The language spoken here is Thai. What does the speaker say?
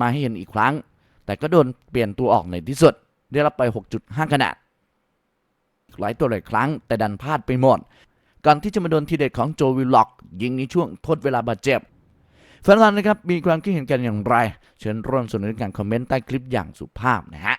มาให้เห็นอีกครั้ง แต่ก็โดนเปลี่ยนตัวออกในที่สุด ได้รับไป 6.5 คะแนนหลายตัวหลายครั้งแต่ดันพลาดไปหมด ก่อนที่จะมาโดนทีเด็ดของโจวิลล็อก ยิงในช่วงทดเวลาบาดเจ็บแฟนๆนะครับมีความคิดเห็นกันอย่างไร เชิญร่วมสนุนการคอมเมนต์ใต้คลิปอย่างสุภาพนะฮะ